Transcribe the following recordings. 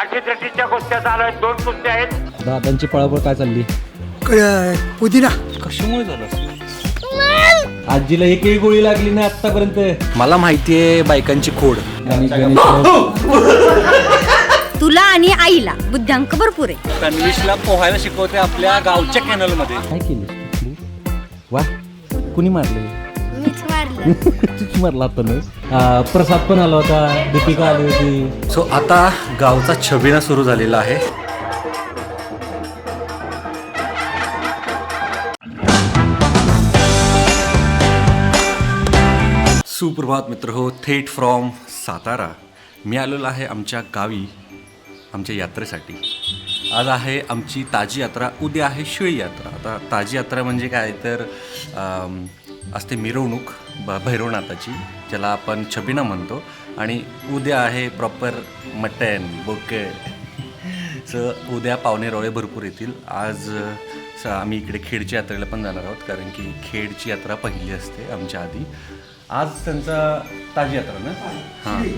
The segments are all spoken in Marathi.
अटीतटीच्या कुस्त्या चालू आहेत. दोन कुस्त्या आहेत. दादांची पळापळ काय चालली? क- पुदिना. कशामुळे झालं? आजीला एकही गोळी लागली नाही आतापर्यंत मला माहितीये बायकांची खोड. आणि तुला आणि आईला बुद्ध्यांक भरपूर आहे. तन्विशला पोहायला शिकवते आपल्या गावच्या कॅनलमध्ये. काय केलं? वा कुणी मारलं तूच मारला आता ना. प्रसाद पण आला होता दीपिका आली होती. सो आता गावचा छबिना सुरू झालेला आहे. सुप्रभात मित्र हो थेट फ्रॉम सातारा. मी आलेलो आहे आमच्या गावी आमच्या यात्रेसाठी. आज आहे आमची ताजी यात्रा उद्या आहे शिळी यात्रा. आता ताजी यात्रा म्हणजे काय? तर असते मिरवणूक ब भैरवनाथाची ज्याला आपण छबिना म्हणतो. आणि उद्या आहे प्रॉपर मटन बोके. सो उद्या पावणे रोळे भरपूर येतील. आज स- आम्ही इकडे खेडच्या यात्रेला पण जाणार आहोत कारण की खेडची यात्रा पहिली असते आमच्या आधी. आज त्यांचा ताजी यात्रा ना? हां.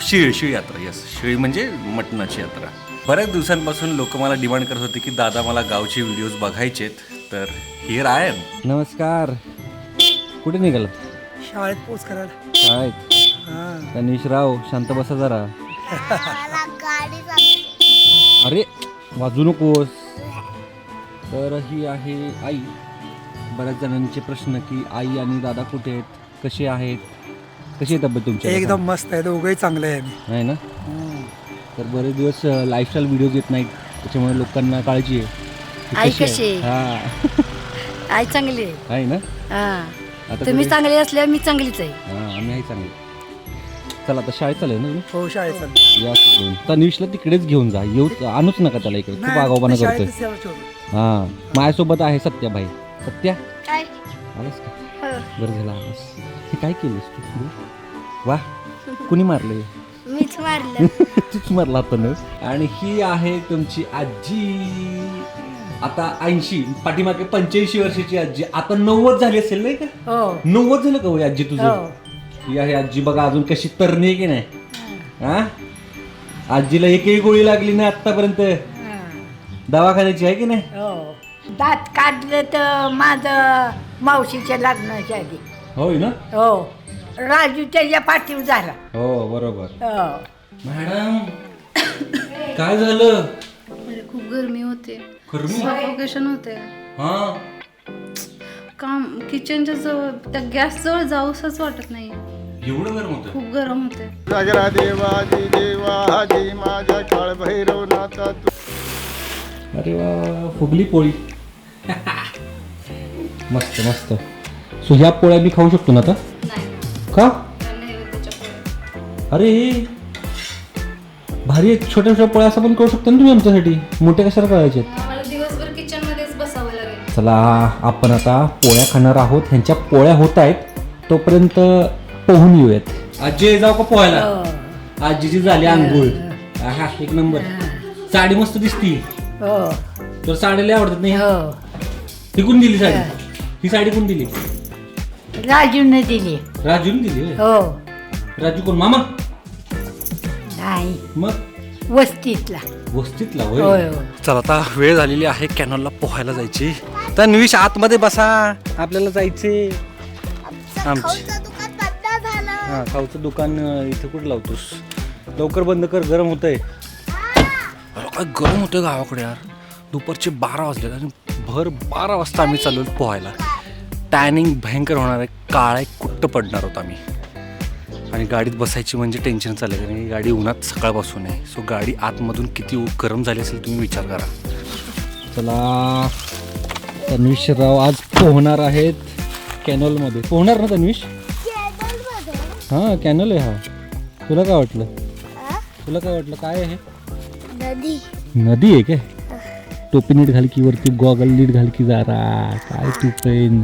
शिळ शिळ यात्रा यस शिळी म्हणजे मटणाची यात्रा. बऱ्याच दिवसांपासून लोक मला डिमांड करत होते की दादा मला गावचे व्हिडिओज बघायचेत तर हिअर आय एम. नमस्कार. कुठे निघाला? शाळेत पोच करायला. शाळेत? हा. तनिष राव शांत बसा जरा. अरे वाजू नकोस. तर ही आहे आई. बऱ्याच जणांचे प्रश्न की आई आणि दादा कुठे आहेत? कसे आहेत? कशी आहे तब्येत तुमची? एकदम मस्त आहे. दोघंही चांगले आहे. आम्ही आहे ना तर बरेच दिवस लाईफस्टाईल व्हिडिओज येत नाहीत. त्याच्यामुळे लोकांना काळजी आहे. आई कशी कशी आहे? हा. आई चांगली आहे. आहे ना? हा. आता तुम्ही चांगली असल्यावर मी चांगलीच आहे. हा आम्ही आहे चांगली. चला आता शाळेत चालेल ना? तुम्ही? हो शाळेत चाललो. या सोडून तनिषला तिकडेच घेऊन जा. येऊ आणूच नका त्याला इकडे. खूप नाही, आगाऊपणा करतोय शाळेतच यावं ठेवलं. हा. माझ्यासोबत आहे सत्याबाई सत्या? काय? आलास का? बरं झालं आलास. हे काय केलंस तू? वा. कुणी मारले मीच मारलं. तूच मारला आता आणि ही आहे तुमची आजी. आता ऐंशी पाठीमागे पंच्याऐंशी वर्षाची आजी. आता नव्वद झाली असेल नाही का? हो. नव्वद झालं का वय आजी हो तुझं? ही. आहे आजी बघा अजून कशी तरणी आहे की नाही? हा. आजीला एकही गोळी लागली नाही आतापर्यंत दवाखान्याची आहे की नाही? हो. दात काढलं तर माझं मावशीच्या लग्नाच्या आधी होय ना? हो. राजू त्याच्या पाठीवर झाला. हो बरोबर. हो. मॅडम काय झालं? म्हणजे खूप गरमी होते. गरमी? सफोकेशन होते. हा? काम किचनच्या जवळ त्या गॅस जवळ जाऊसच वाटत नाही. एवढं गरम होतं खूप गरम होते राजरा देवाजी देवाजी माझ्या काळ भैरवनाथा तू. अरे वा फुगली पोळी. मस्त मस्त. सो ह्या पोळ्या मी खाऊ शकतो ना आता? नाही. का. अरे भारी आहेत. छोट्या छोट्या पोळ्या असं पण करू शकतो ना तुम्ही आमच्यासाठी? मोठ्या कशाला करायचे आम्हाला चला आपण आता पोळ्या खाणार आहोत. ह्यांच्या पोळ्या होत आहेत. तोपर्यंत पोहून येऊयात. आजी जाऊ का पोहायला? आजीची झाली आंघोळ. हा. एक नंबर. साडी मस्त दिसती. हो. तर साडीला आवडत नाही? हो. ही कोण दिली साडी? ही साडी कोण दिली? राजूने दिली. राजूने दिली होय. हो. राजू कोण? मामा? नाही. मग? वस्तीतला. होय. होय हो चला आता वेळ झालेली आहे कॅनॉलला पोहायला जायची. तर निविश आतमध्ये बसा. आपल्याला जायचे आमची हा खाऊचं दुकान अं, इथं कुठं लावतोस? लवकर बंद कर गरम होतंय. अरे काय गरम होतंय गावाकडे यार. दुपारचे बारा वाजले आणि भर बारा वाजता आम्ही चाललो पोहायला. टॅनिंग भयंकर होणार आहे. काळे कुट्ट पडणार होत आम्ही? आणि गाडीत बसायची म्हणजे टेन्शन चालेल कारण ही गाडी उन्हात सकाळपासून आहे. सो गाडी आतमधून किती गरम झाली असेल तुम्ही विचार करा. चला तन्विश राव आज पोहणार आहेत कॅनॉलमध्ये. पोहणार ना तन्विश हां कॅनल आहे हा. तुला काय वाटलं? तुला काय वाटलं? काय आहे? नदी. नदी आहे काय? टोपी नीट घाल की वरती गॉगल नीट घाल की जरा. काय तू पेन?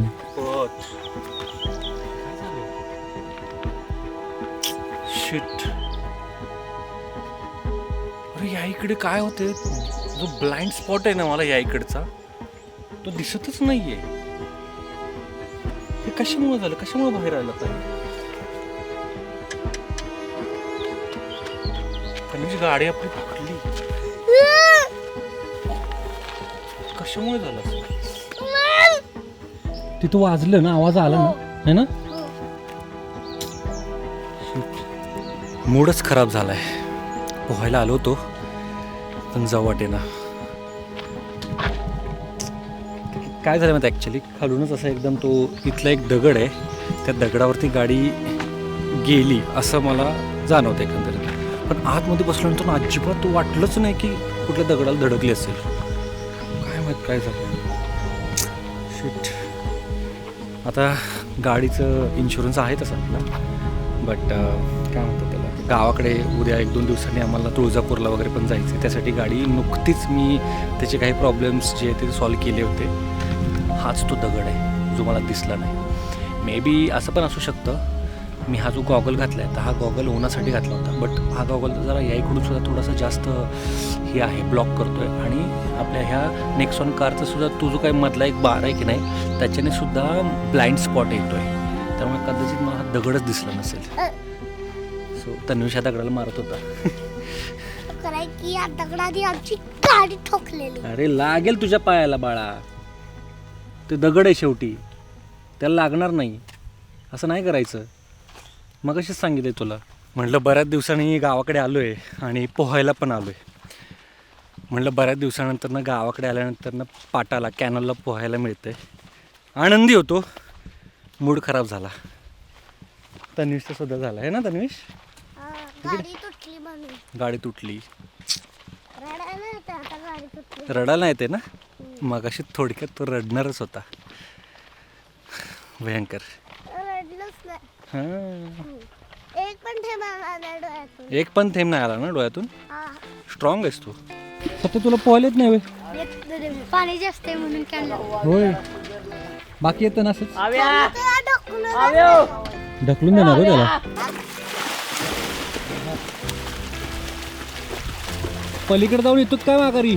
इकडे काय होते जो ब्लाइंड स्पॉट आहे ना मला या इकडचा तो दिसतच नाहीये. हे कशामुळे झालं? कशामुळे बाहेर आलं तर गाडी आपली फुटली कशामुळे झालं तिथं वाजलं ना आवाज आला ना है ना? मूडच खराब झालाय. पोहायला आलो होतो. पण जाऊ वाटेना काय झालं माहिती ॲक्च्युली खालूनच असा एकदम तो इथला एक दगड आहे. त्या दगडावरती गाडी गेली असं मला जाणवतं एकंदरीत. पण आतमध्ये बसल्यानंतर ना अजिबात तो वाटलंच नाही की कुठल्या दगडाला धडकली असेल. काय माहीत काय झालं. शिट आता गाडीचं इन्शुरन्स आहे तसं आपला. बट काय म्हणतो गावाकडे उद्या एक दोन दिवसांनी आम्हाला तुळजापूरला वगैरे पण जायचं आहे त्यासाठी गाडी नुकतीच मी त्याचे काही प्रॉब्लेम्स जे ते सॉल्व्ह केले होते. हाच तो दगड आहे जो मला दिसला नाही. मे बी असं पण असू शकतं. मी हा जो गॉगल घातला आहे तर हा गॉगल होण्यासाठी घातला होता. बट हा गॉगल जरा याईकडून सुद्धा थोडासा जास्त हे आहे ब्लॉक करतो आहे आणि आपल्या ह्या नेक्सॉन कारचा सुद्धा तो जो काही मधला एक बार आहे की नाही त्याच्याने सुद्धा ब्लाइंड स्पॉट येतो आहे त्यामुळे कदाचित मला हा दगडच दिसला नसेल. सो तन्वीश ह्या दगडाला मारत होता. कराय की या दगडाने आमची गाडी ठोकलेली. अरे लागेल तुझ्या पायाला बाळा. ते दगड आहे शेवटी. त्याला लागणार नाही. असं नाही करायचं. मग अशीच सांगितलं तुला. म्हटलं बऱ्याच दिवसांनी गावाकडे आलो आहे आणि पोहायला पण आलो आहे म्हटलं बऱ्याच दिवसानंतर ना गावाकडे आल्यानंतर ना पाटाला कॅनलला पोहायला मिळतं आहे आनंदी होतो. मूड खराब झाला. तन्वीशचा सुद्धा झाला आहे ना तन्वीश हा, गाडी तुटली म्हणून गाडी तुटली. रडायला येते आता गाडी तुटली. रडायला येते ना? मग अशी थोडक्यात तो रडणारच होता. भयंकर. रडलंच नाही. हां. एक पण ठेवा नाही डोळ्यातून. एक पण थेंब नाही आला ना डोळ्यातून? हा. स्ट्रॉंग आहेस तू. फक्त तुला पोहायलाच नाही पाणी जास्त आहे म्हणून कॅनल होय. बाकी येतं ना असंच? तुला ढकलून ढकलून देणार हो त्याला? पलीकडे जाऊन येतो काय माघारी?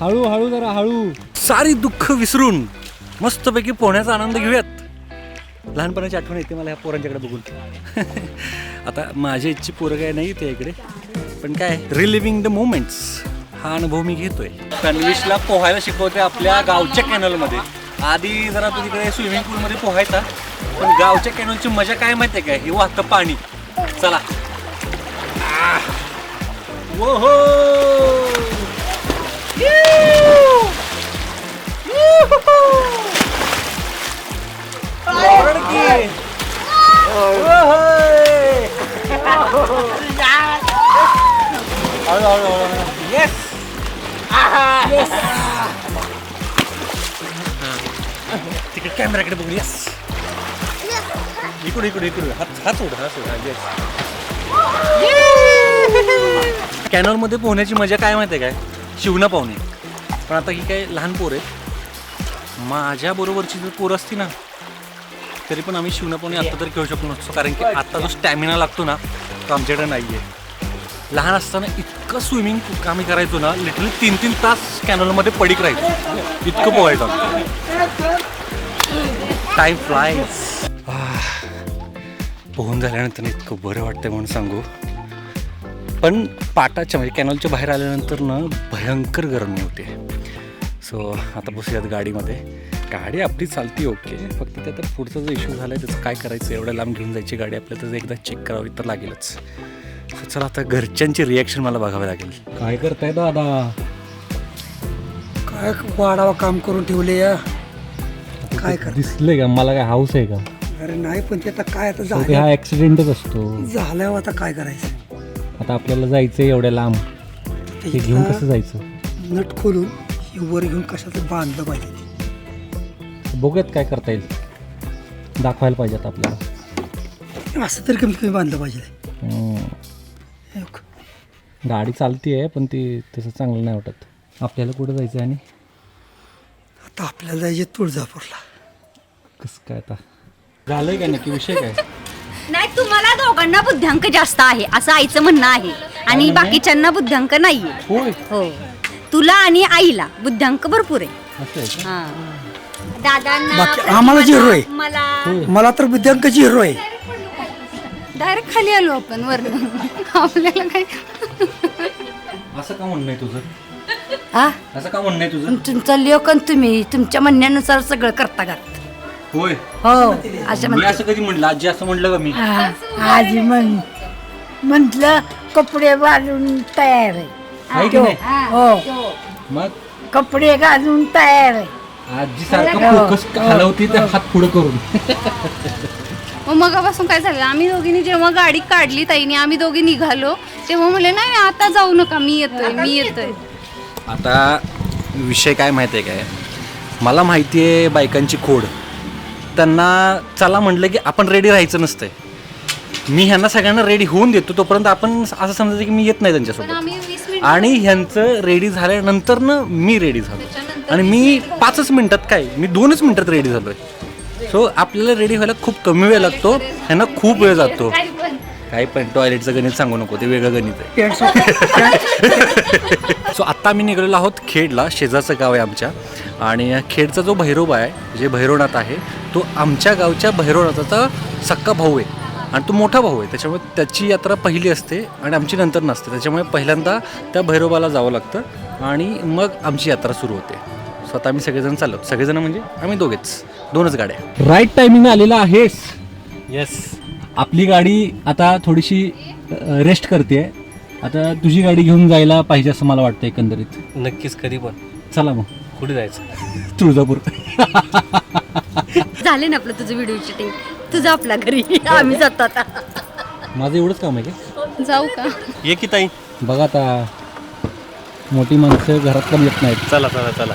हळू हळू जरा हळू. सारी दुःख विसरून मस्तपैकी पोहण्याचा आनंद घेऊयात. लहानपणाची आठवण येते मला ह्या पोरांच्याकडे बघून. आता माझ्या इच्छी पोरं काय नाही ते इकडे. पण काय रिलिव्हिंग द मोमेंट्स हा अनुभव मी घेतोय. तन्विशला पोहायला शिकवते आपल्या गावच्या कॅनलमध्ये आधी जरा तू तिकडे स्विमिंग पूलमध्ये पोहायचा. पण गावच्या कॅनलची मजा काय माहिती आहे काय हे वाहतं पाणी. चला. तिकडे कॅमेराकडे बघू येस इकडे इकडे इकडे हात हात सोड हात सोड येस कॅनॉलमध्ये पोहण्याची मजा काय माहिती आहे काय? शिवना पाहुणे. पण आता ही काय लहान पोर आहे माझ्याबरोबरची जर पोरं असती ना तरी पण आम्ही शिवना पाहुणे आत्ता तरी खेळू शकलो नसतो. कारण की आत्ता जो स्टॅमिना लागतो ना तो आमच्याकडे नाही आहे लहान असताना इतकं स्विमिंग आम्ही करायचो ना लिटरली तीन तीन तास कॅनॉलमध्ये पडीक राहायचो. इतकं पोहायचो टाईम फ्लाय पोहून झाल्यानंतर इतकं बरं वाटतं म्हणून सांगू. पण पाटाच्या म्हणजे कॅनलच्या बाहेर आल्यानंतर ना भयंकर गरमी होते. सो आता बसूयात गाडीमध्ये. गाडी आपली चालती ओके फक्त त्यात पुढचा जो इश्यू झाला आहे त्याचं काय करायचं? एवढ्या लांब घेऊन जायची गाडी आपल्याला त्याचं एकदा चेक करावी तर लागेलच. सो चला आता घरच्यांची रिॲक्शन मला बघावी लागेल. काय करताय दादा? काय वाढावा काम करून ठेवले या? काय कर दिसले का? मला काय हाऊस आहे का? अरे नाही पण ते आता काय आता शेवटी हा झालं ॲक्सिडेंटच असतो. झाल्यावर आता काय करायचं? आता आपल्याला जायचं एवढ्या लांब. ते घेऊन कसं जायचं? नट खोलून हे वर घेऊन कशाचं बांधलं पाहिजे बघूयात काय करता येईल. दाखवायला पाहिजे आता आपल्याला. असं तरी कमी कमी बांधलं पाहिजे. हम्म. हे बघ. गाडी चालती आहे पण ती तसं चांगलं नाही वाटत. आपल्याला कुठं जायचं आणि? आता आपल्याला जायचे तुळजापूरला. कसं काय आता? झालंय काय नक्की? विषय काय? नाही तुम्हाला दोघांना बुद्ध्यांक जास्त आहे असं आईचं म्हणणं आहे. आणि बाकीच्यांना बुद्ध्यांक नाहीये. होय? हो. तुला आणि आईला बुद्ध्यांक भरपूर आहे. असं आहे का? हा. दादांना बाकी आम्हाला झिरो आहे. मला मला तर बुद्ध्यांकाची हिरो आहे. डायरेक्ट खाली आलो आपण वरनं. आपल्याला काय? असं का म्हणणं आहे तुझं? हा असं का म्हणणं आहे तुझं? तुम- तुमचं लेखन तुम्ही तुमच्या म्हणण्यानुसार सगळं करता का? होय. हो. असं मी म्हणते असं कधी म्हणलं आजी असं म्हणलं का मी? हा, आजी म्हण म्हटलं कपडे घालून तयार आहे. आहे की नाही? हो मग? कपडे घालून तयार आहे. आजी सारखं फोकस हलवती ते हात पुढे करून. मग मगापासून काय झालं? आम्ही दोघींनी जेव्हा गाडी काढली ताईने आम्ही दोघी निघालो तेव्हा म्हणले नाही आता जाऊ नका मी येतोय मी येतोय. आता विषय काय माहिती आहे काय? मला माहिती आहे बायकांची खोड. त्यांना चला म्हटलं की आपण रेडी राहायचं नसतंय. मी ह्यांना सगळ्यांना रेडी होऊन देतो तोपर्यंत आपण असं समजायचं की मी येत नाही त्यांच्यासोबत. आणि ह्यांचं रेडी झाल्यानंतर ना मी रेडी झालो आणि मी पाचच मिनिटात काय मी दोनच मिनिटात रेडी झालोय. सो आपल्याला रेडी व्हायला खूप कमी वेळ लागतो ह्यांना खूप वेळ जातो. काही पण टॉयलेटचं गणित सांगू नको ते वेगळं गणित आहे. सो आत्ता आम्ही निघालेलो आहोत खेडला शेजारचं गाव आहे आमच्या. आणि खेडचा जो भैरोबा आहे जे भैरवनाथ आहे तो आमच्या गावच्या भैरवनाथाचा सक्का भाऊ आहे. आणि तो मोठा भाऊ आहे त्याच्यामुळे त्याची यात्रा पहिली असते आणि आमची नंतर नसते. त्याच्यामुळे पहिल्यांदा त्या भैरोबाला जावं लागतं आणि मग आमची यात्रा सुरू होते. सो आता आम्ही सगळेजण चाललो. सगळेजण म्हणजे आम्ही दोघेच. दोनच गाड्या. राईट टायमिंग आलेला आहेस. येस आपली गाडी आता थोडीशी रेस्ट करते. आता तुझी गाडी घेऊन जायला पाहिजे असं मला वाटतं एकंदरीत. नक्कीच कधी पण. चला मग. कुठे जायचं? तुळजापूर. झाले ना आपलं तुझं व्हिडिओ शूटिंग तुझं आपल्या घरी. आम्ही जातो आता. माझं एवढंच काम आहे का? जाऊ का? ये की ताई. बघा आता मोठी माणसं घरात पण येत नाहीत. चला चला चला.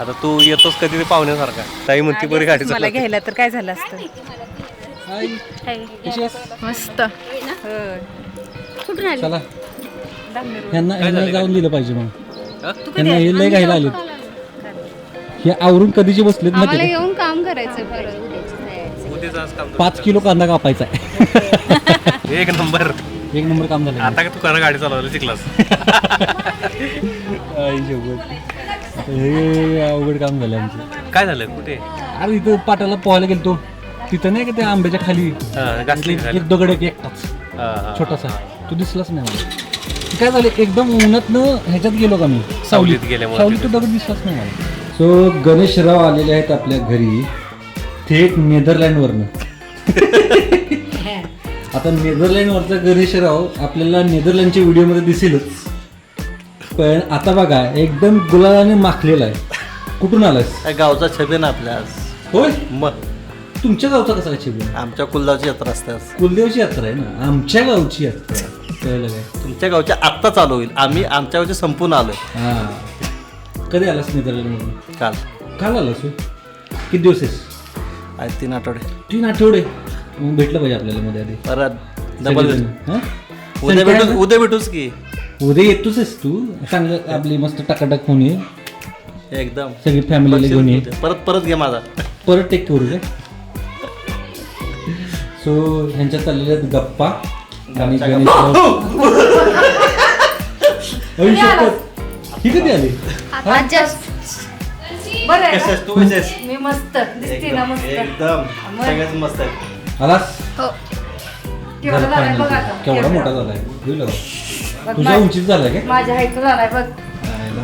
आता तू येतोस कधी ते पाहुण्यासारखा. ताई म्हणती बरी गाडी मला चालवते. घ्यायला तर काय झालं असतं? मस्त. कुठून आली? चला. यांना यांना जाऊन दिलं पाहिजे मग. त्यांना हे लय घ्यायला आले हे आवरून कधीचे बसलेत आम्हाला माहिती येऊन काम करायचंय परत उद्याचं उद्याचं आज काम पाच किलो कांदा कापायचा आहे. एक नंबर. एक नंबर काम झालं. आता का तू करा गाडी चालवायला शिकलास. आई शपथ. आता हे अवघड काम झालं आमचं. काय झालं कुठे? अरे इथं पाटाला पोहायला गेलतो. तिथं नाही का त्या आंब्याच्या खाली? हा? एक दगड एक एकटाच. छोटासा. तो दिसलाच नाही मला. काय झालं एकदम उन्हातनं ह्याच्यात गेलो का मी? सावलीत गेल्यामुळे सावलीत तो दगड दिसलाच नाही मला. सो गणेशराव आलेले आहेत आपल्या घरी. थेट नेदरलँडवरनं. आता नेदरलँडवरचा गणेशराव आपल्याला नेदरलँडच्या व्हिडिओमध्ये दिसेलच. पण आता बघा एकदम गुलाबाने माखलेला आहे. कुठून आलास गावचा छबीन आपल्या होय? मग तुमच्या गावचा कसा आहे शिबिर आमच्या कुलदावची यात्रा असते आज. कुलदेवची यात्रा आहे ना? आमच्या गावची यात्रा आहे. कळलं काय? तुमच्या गावच्या आत्ता चालू होईल. आम्ही आमच्या गावचे संपून आलोय. हा. कधी आलास नेदरलँडमधून काल. काल आलास? किती दिवस आहेस? आज तीन आठवडे. तीन आठवडे. मग भेटलं पाहिजे आपल्याला मध्ये आधी. परत डबल सगळेजण. हा? उद्या संध्याकाळी- भेटू उद्या भेटूच की. उद्या येतोच आहेस तू. चांगलं आपली मस्त टकाटक होऊन ये. एकदम. सगळी फॅमिलीला घेऊन ये. परत परत घे माझा. परत टेक करू काय सो ह्यांच्या चाललेल्या आहेत गप्पा आणि शपथ. ही कधी आली? आता जस्ट. बरं आहे कशी आहेस तू कशी आहेस? ना? मी मस्त. दिसते ना मस्त. एकदम. सगळ्यात मस्त. आहे आलास केवढा झालं झालाय बघ final. आता. केवढा मोठा झालाय. होईल? तुझ्या काय? माझ्या हाईट झालाय बघ. आयला.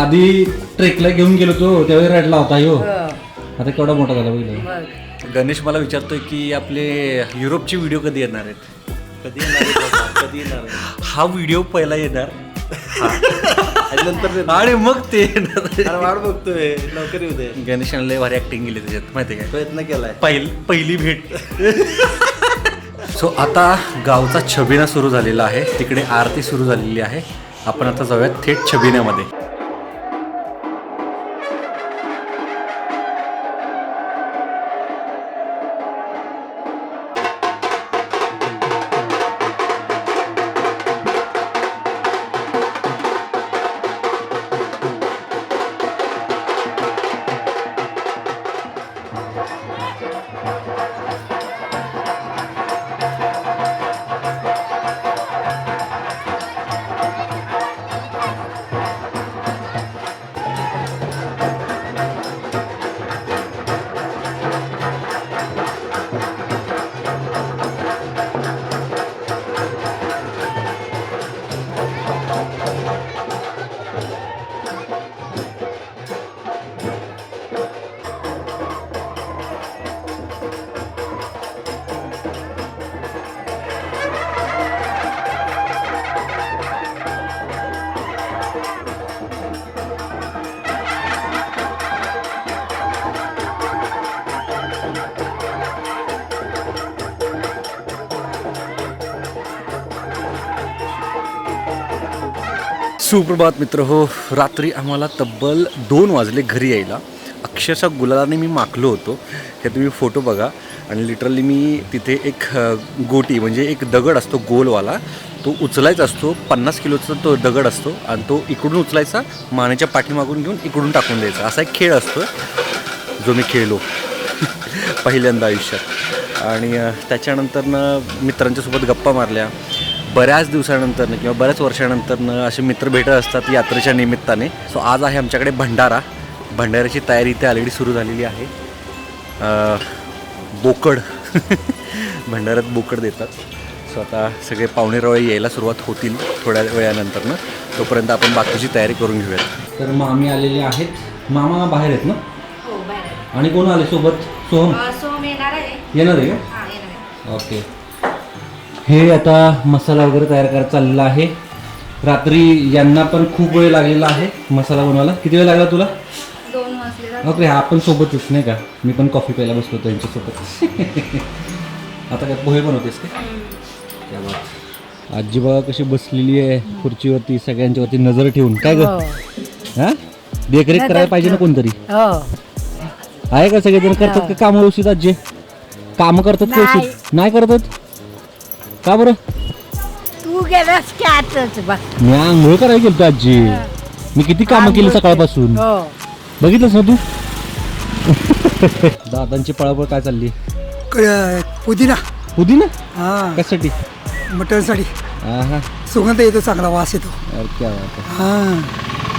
आधी ट्रेकला घेऊन गेलो तो त्यावेळी रडला होता यो. आता केवढा मोठा झाला बघितलं गणेश मला विचारतोय की आपले युरोपचे व्हिडिओ कधी येणार आहेत? कधी येणार आहे बाबा? कधी येणार आहे? हा व्हिडिओ पहिला येणार. आणि नंतर ते- आणि मग ते येणार. अरे वाट बघतोय. लवकर येऊ दे. गणेशाने लय भारी ऍक्टिंग केली त्याच्यात. माहिती काय? प्रयत्न केलाय. पहिल पहिली भेट. सो आता गावचा छबिना सुरू झालेला आहे. तिकडे आरती सुरू झालेली आहे. आपण आता जाऊयात थेट छबिन्यामध्ये. सुप्रभात मित्र हो. रात्री आम्हाला तब्बल दोन वाजले घरी यायला. अक्षरशः गुलालाने मी माखलो होतो. हे तुम्ही फोटो बघा. आणि लिटरली मी तिथे एक गोटी म्हणजे एक दगड असतो गोलवाला. तो उचलायचा असतो. पन्नास किलोचा तो दगड असतो. आणि तो इकडून उचलायचा मानेच्या पाठीमागून घेऊन इकडून टाकून द्यायचा. असा एक खेळ असतो जो मी खेळलो पहिल्यांदा आयुष्यात. आणि त्याच्यानंतरनं मित्रांच्यासोबत गप्पा मारल्या. बऱ्याच दिवसानंतरनं किंवा बऱ्याच वर्षानंतरनं असे मित्र भेटत असतात यात्रेच्या निमित्ताने. सो आज आहे आमच्याकडे भंडारा. भंडाऱ्याची तयारी इथे ऑलरेडी सुरू झालेली आहे. बोकड. भंडाऱ्यात बोकड देतात. सो आता सगळे पाहुणे रवळे यायला सुरुवात होतील थोड्या वेळानंतरनं. तोपर्यंत आपण बाकीची तयारी करून घेऊयात. तर मामी आलेले आहेत. मामा बाहेर आहेत ना? आणि कोण आले सोबत? सोहम? सोम येणार आहे. येणार आहे का? ओके हे आता मसाला वगैरे तयार करायला चाललेला आहे. रात्री यांना पण खूप वेळ लागलेला आहे मसाला बनवायला. किती वेळ लागला तुला? दोन वाजले ओके हा आपण सोबतच नाही का? मी पण कॉफी प्यायला बसलो होतो यांच्यासोबत. आता काय पोहे बनवतेस का. आजी बघा कशी बसलेली आहे खुर्चीवरती सगळ्यांच्यावरती नजर ठेवून. काय ग? हा. देखरेख करायला पाहिजे ना कोणतरी? हो. आहे का सगळेजण? करतात का काम व्यवस्थित आजी? काम करतात व्यवस्थित? नाही करतात? का बरं? तू गेलास की आताच बघ. मी आंघोळ करायला गेलतो आजी. मी किती कामं केली सकाळपासून? हो. बघितलंस ना तू? दादांची पळापळ काय चालली? क- पुदिना. पुदिना? हा. कशासाठी? मटणसाठी हा सुगंध येतो चांगला वास येतो. अरे क्या बात आहे. हा.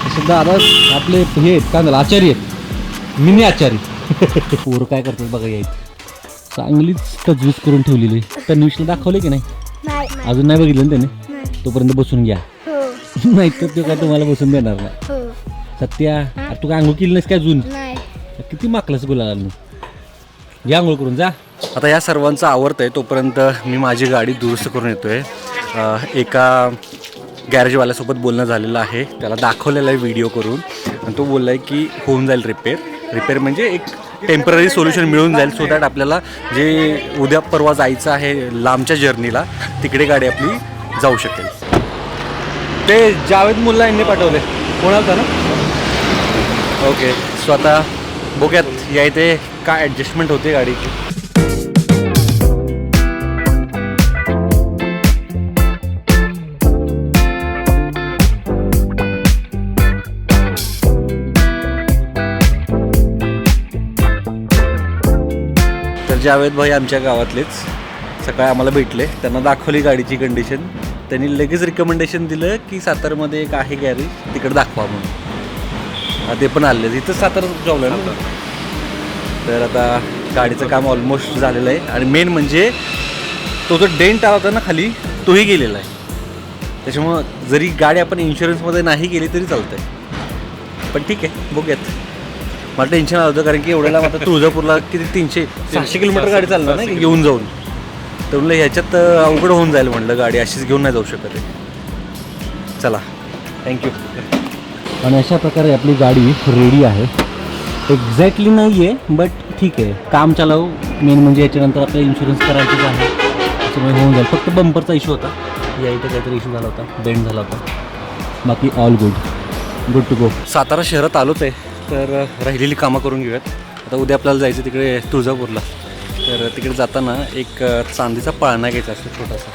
तसं दादा आपले हे आहेत काय झालं आचारी आहेत. मिनी आचारी. पोरं काय करतात बघा यायचं चांगलीच तजवीज करून ठेवलेली. तन्वीशला दाखवले की नाही? नाही अजून नाही बघितलं ना त्याने? तोपर्यंत बसून घ्या. हो. नाही तर तो काय तुम्हाला बसून देणार नाही. हो. सत्या अरे तू काय आंघोळ केली नाहीस काय अजून? नाही. किती माकलंस गुलाला या आंघोळ करून जा. आता या सर्वांचं आवडत आहे तोपर्यंत मी माझी गाडी दुरुस्त करून येतोय. एका गॅरेजवाल्यासोबत बोलणं झालेलं आहे. त्याला दाखवलेलं आहे व्हिडिओ करून. आणि तो बोलला आहे की होऊन जाईल रिपेअर रिपेअर म्हणजे एक टेंपररी सोल्युशन मिळून जाईल सो दॅट आपल्याला जे उद्या परवा जायचं आहे लांबच्या जर्नीला तिकडे गाडी आपली जाऊ शकेल. ते जावेद मुल्ला यांनी पाठवले. कोणाला ना? ओके सो आता बघूयात या इथे काय ॲडजस्टमेंट होते गाडीची. जावेद भाई आमच्या गावातलेच. सकाळी आम्हाला भेटले. त्यांना दाखवली गाडीची कंडिशन त्यांनी लगेच रिकमेंडेशन दिलं की सातारमध्ये एक आहे गॅरेज तिकडे दाखवा म्हणून. ते पण आले तिथं सातारा जॉबला ना? तर आता गाडीचं काम ऑलमोस्ट झालेलं आहे. आणि मेन म्हणजे तो जो डेंट आला होता ना खाली तोही गेलेला आहे. त्याच्यामुळं जरी गाडी आपण इन्शुरन्समध्ये नाही गेली तरी चालतंय. पण ठीक आहे बघूयात. मला टेन्शन आलं होतं कारण की एवढ्याला आता तुळजापूरला किती तीनशे सहाशे किलोमीटर गाडी चालणार नाही येऊन जाऊन. तर म्हणलं ह्याच्यात अवघड होऊन जाईल म्हणलं गाडी अशीच घेऊन नाही जाऊ शकत आहे. चला. थँक्यू आणि अशा प्रकारे आपली गाडी रेडी आहे. एक्झॅक्टली नाही आहे बट ठीक आहे. काम चालव. मेन म्हणजे याच्यानंतर आपल्याला इन्शुरन्स करायचंच आहे. त्याच्यामुळे होऊन जाईल. फक्त बंपरचा इश्यू होता. या इथं काहीतरी इश्यू झाला होता. बेंड झाला होता. बाकी all good good to go Satara शहरात आलोच आहे. तर राहिलेली कामं करून घेऊयात. आता उद्या आपल्याला जायचं तिकडे तुळजापूरला. तर तिकडे जाताना एक चांदीचा पाळणा घ्यायचा असतो छोटासा.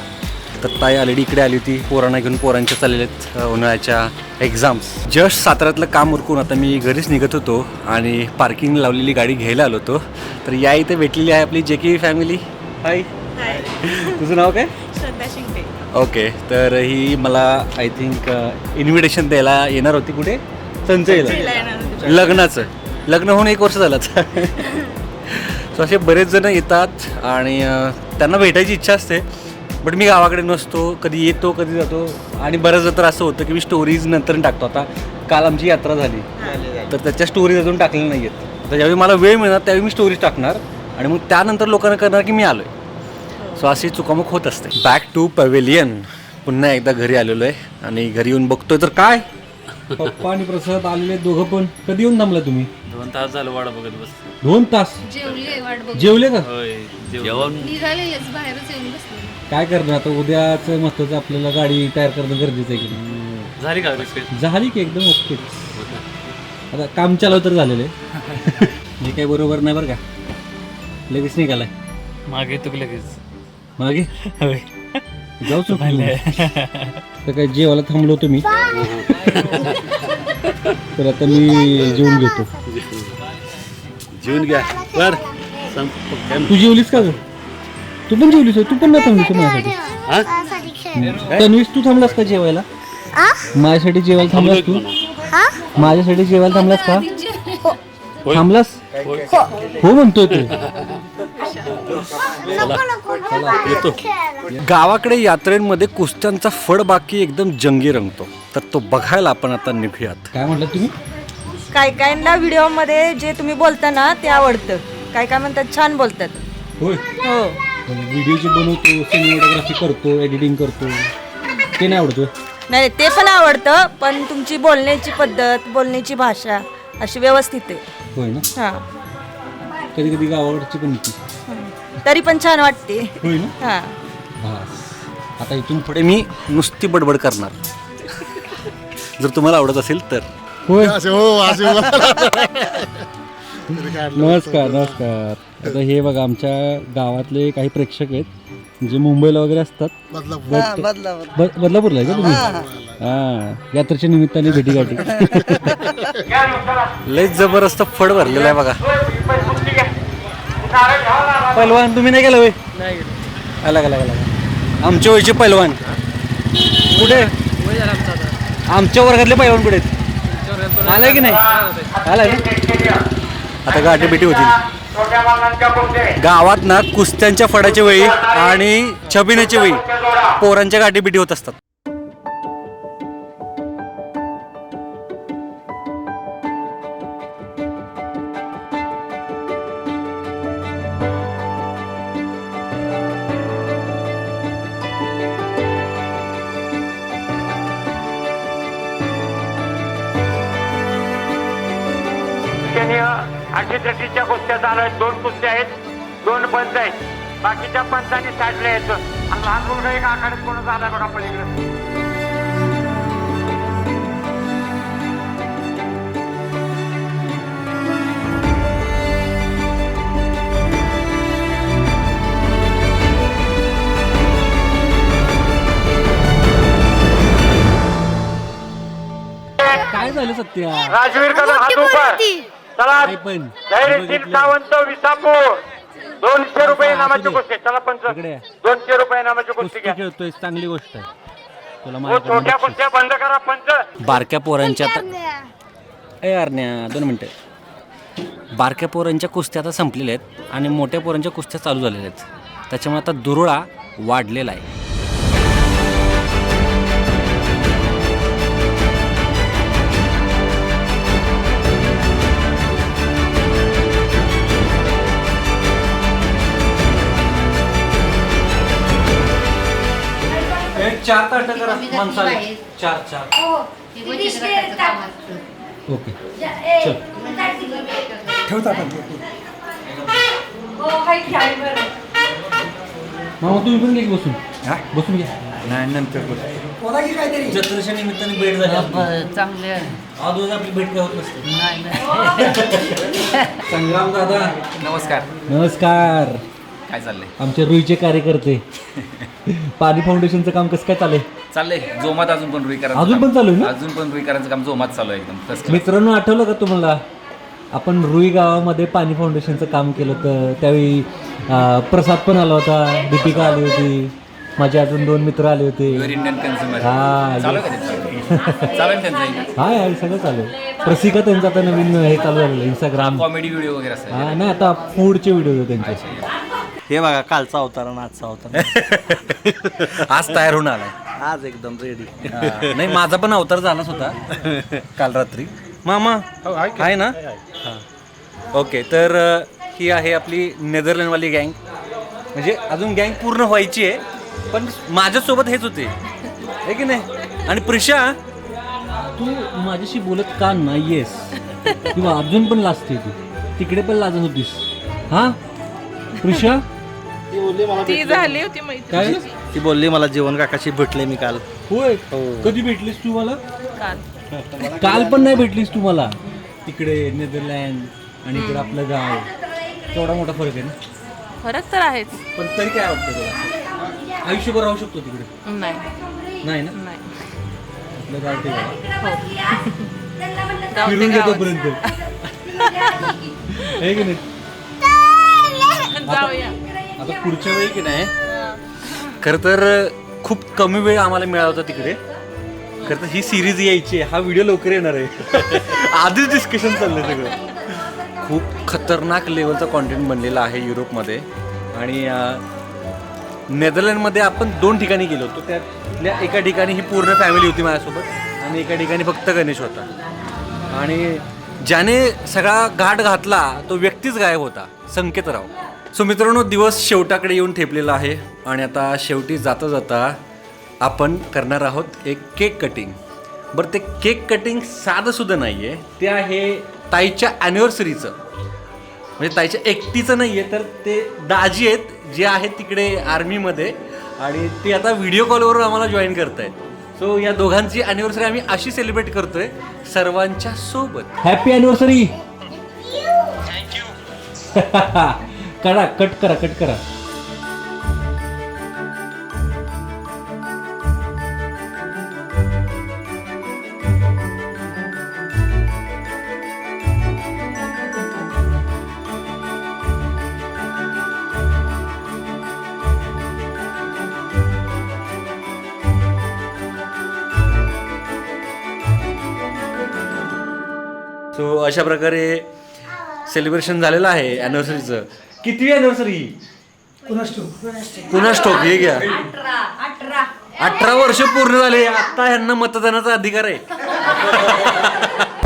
तर ताई ऑलरेडी इकडे आली होती पोरांना घेऊन पोरांच्या चाललेल्या आहेत उन्हाळ्याच्या एक्झाम्स जस्ट साताऱ्यातलं काम उरकून आता मी घरीच निघत होतो आणि पार्किंग लावलेली गाडी घ्यायला आलो होतो. तर या इथे भेटलेली आहे आपली जे के फॅमिली हाय तुझं नाव काय? ओके तर ही मला आय थिंक इन्व्हिटेशन द्यायला येणार होती कुठे? संचयला लग्नाचं. लग्न होऊन एक वर्ष झालं सो असे बरेच जण येतात आणि त्यांना भेटायची इच्छा असते. बट मी गावाकडे नसतो कधी येतो कधी जातो. आणि बऱ्याचदा तर असं होतं की मी स्टोरीज नंतर टाकतो. आता काल आमची यात्रा झाली. तर त्याच्या स्टोरीज अजून टाकलेल्या नाही आहेत तर ज्यावेळी मला वेळ मिळणार त्यावेळी मी स्टोरीज टाकणार. आणि मग त्यानंतर लोकांना करणार की मी आलो आहे सो अशी चुकामुक होत असते. बॅक टू पवेलियन पुन्हा एकदा घरी आलेलो आहे आणि घरी येऊन बघतोय. तर काय? पप्पा आणि प्रसाद आलेले दोघं पण. कधी येऊन थांबला तुम्ही? दोन तास झालं वाडा बघत बस दोन तास? जेवले वाट बघ जेवले का? होय जेवण? निघालेलेच बाहेरच येऊन बसले काय करणार आता? उद्याच महत्वाचं आपल्याला गाडी तयार करणं गरजेचं आहे की नाही? झाली का रिक्वेस्ट झाली की एकदम ओके. आता काम चालव तर झालेलं आहे. हे काही बरोबर नाही बरं का. लगेच निघालाय. मागे तू लगेच. मागे? जाऊ चुकलं तर काय जेवायला थांबलो होतो मी. तर आता मी जेवून घेतो. जेवून घ्या. बर तू जेवलीस का ग? तू पण जेवलीस होय? तू पण नाही थांबलीस होय माझ्यासाठी. साठी खेळ. तन्वीस तू थांबलास का जेवायला? माझ्यासाठी जेवायला थांबलास तू? माझ्यासाठी जेवायला थांबलास का? थांबलास? हो म्हणतोय तू. गावाकडे यात्रेमध्ये कुस्त्यांचा फड बाकी एकदम जंगी रंगतो. तर तो बघायला आपण आता निघूयात. काय म्हटलं तुम्ही? काय कायना व्हिडिओमध्ये जे तुम्ही बोलता ना ते आवडतं. काय काय म्हणतात छान बोलतात. होय? हो. व्हिडिओ जे बनवतो सिनेमॅटोग्राफी करतो एडिटिंग करतो ते नाही आवडतो नाही ते पण आवडतं पण तुमची बोलण्याची पद्धत बोलण्याची भाषा अशी व्यवस्थित आहे. होय ना? हां. कधी कधी गावाकडची पण येते तरी पण छान वाटते. होय ना हां. बस. आता इथून पुढे मी नुसती बडबड करणार. जर तुम्हाला आवडत असेल तर. होय. असे हो असे नमस्कार नमस्कार. आता हे बघा आमच्या गावातले काही प्रेक्षक आहेत जे मुंबईला वगैरे असतात. ब- बदलापूरला आहे का तुम्ही? हा यात्रेच्या निमित्ताने भेटीगाठी. लय जबरदस्त फड भरलेला आहे बघा. पैलवान तुम्ही नाही गेला होय? आला गेला गेला आमच्या वयचे पैलवान कुठे? आमच्या वर्गातले पैलवान कुठे आलाय की नाही? आलाय ना? आता गाठी बिटी कुस्त्या गावात ना कुस्त्यांच्या फडाच्या वेळी आणि छबिण्याच्या वेळी पोरांच्या गाठी बिटी होत असतात. त्रेतीसच्या कुस्त्या चालू आहेत. दोन कुस्त्या आहेत दोन पंच आहेत. बाकीच्या पंचांनी साडले आहेत. आणि लहान मुलगा एक आखाड्यात कोण झाला बघा पलीकडे काय झालं सत्या? राजवीर कदम हात उपर चला. काय पण धैर्यशील सावंत विसापूर. दोनशे रुपये चला पंच. इकडे या. दोनशे रुपये नामाची कुस्ती कुस्ती घ्या. खेळतोय चांगली गोष्ट आहे. तुला हो, माझ्याकडून छोट्या बक्षीस. कुस्त्या बंद करा पंच. बारक्या पोरांच्या आता ए अरण्या दोन मिनटं. बारक्या पोरांच्या कुस्त्या आता संपलेल्या आहेत आणि मोठ्या पोरांच्या कुस्त्या चालू झालेल्या आहेत. त्याच्यामुळे आता दुरळा वाढलेला आहे. चार ताट करा माणसाला. चार चार. ओके. चल. ठेवता का? मामा तुम्ही पण घे की बसून. बसून घ्या. नाही नंतर बोला जत्रेच्या निमित्ताने भेट झाली चांगले आज आपली भेट काय होत नसते. संग्राम दादा नमस्कार. नमस्कार. काय चाललंय? आमचे रुईचे कार्यकर्ते. पाणी फाउंडेशनचं काम कसं काय चाललंय? चाललंय. जोमात अजून पण रुईकरांचं अजून पण चालू आहे ना? अजून पण रुईकरांचं काम जोमात चालू आहे एकदम. first class. मित्रांनो आठवलं का तुम्हाला? आपण रुई गावामध्ये पाणी फाउंडेशनचं काम केलं होतं. त्यावेळी अं, प्रसाद पण आला होता. दीपिका आली होती. माझे अजून दोन मित्र आले होते. युअर इंडियन कन्झ्युमर हा, चालू आहे का त्यांचं? चालू आहे. त्यांचं? हाय हाय सगळं चालू आहे. प्रसिका त्यांचं आता नवीन हे चालू झालेलं इंस्टाग्राम कॉमेडी व्हिडिओ वगैरे हा नाही आता फूडचे व्हिडिओ त्यांचे. हे बघा कालचा अवतार आणि आजचा अवतार. आज तयार होऊन आलाय. आज एकदम रेडी हा, नाही माझा पण अवतार झालाच होता. काल रात्री. मामा आहे ना? हा. ओके तर अ, ही आहे आपली नेदरलँडवाली गँग. म्हणजे अजून गँग पूर्ण व्हायची आहे पण माझ्यासोबत हेच होते. आहे की नाही? आणि प्रिशा तू माझ्याशी बोलत का नाहीयेस? किंवा अजून पण लाजते तू. तिकडे पण लाजत होतीस. हा? प्रिशा? ती झाली होती काय? ती बोलली मला जेवण काकाशी भेटले मी काल. होय? कधी भेटलीस तू मला? काल. पण नाही भेटलीस तू मला. तिकडे नेदरलँड आणि इकडे आपलं गाव. केवढा मोठा फरक आहे ना? फरक तर आहेच. पण तरी काय वाटतं तुला? आयुष्यभर राहू शकतो तिकडे? नाही. नाही ना? नाही. आपलं गाव ते गाव. गाव ते फिरून आहे की नाही? जाऊया. आता पुढच्या वेळी की नाही खरं तर खूप कमी वेळ आम्हाला मिळाला होता तिकडे. खरं तर ही सिरीज यायची आहे हा व्हिडिओ लवकर येणार आहे. आधीच डिस्कशन चाललंय सगळं. खूप खतरनाक लेवलचा कॉन्टेंट बनलेला आहे युरोपमध्ये. आणि नेदरलँडमध्ये आपण दोन ठिकाणी गेलो होतो. त्यातल्या एका ठिकाणी ही पूर्ण फॅमिली होती माझ्यासोबत आणि एका ठिकाणी फक्त गणेश होता. आणि ज्याने सगळा घाट घातला तो व्यक्तीच गायब होता संकेतराव. सो मित्रांनो दिवस शेवटाकडे येऊन ठेपलेला आहे आणि आता शेवटी जाता जाता आपण करणार आहोत एक केक कटिंग बरं ते केक कटिंग साधंसुद्धा नाही आहे ते आहे ताईच्या ॲनिव्हर्सरीचं म्हणजे ताईच्या एकटीचं नाही आहे तर ते दाजी आहेत जे आहेत तिकडे आर्मीमध्ये आणि ते आता व्हिडिओ कॉलवर आम्हाला जॉईन करत आहेत सो या दोघांची अॅनिव्हर्सरी आम्ही अशी सेलिब्रेट करतोय सर्वांच्या सोबत. हॅपी अॅनिव्हर्सरी करा कट करा कट करा. सो अशा प्रकारे सेलिब्रेशन झालेलं आहे ॲनिव्हर्सरीचं कितवी अॅनिव्हर्सरी पुन्हा स्टॉक हे घ्या. अठरा वर्ष पूर्ण झाले आता यांना मतदानाचा अधिकार आहे.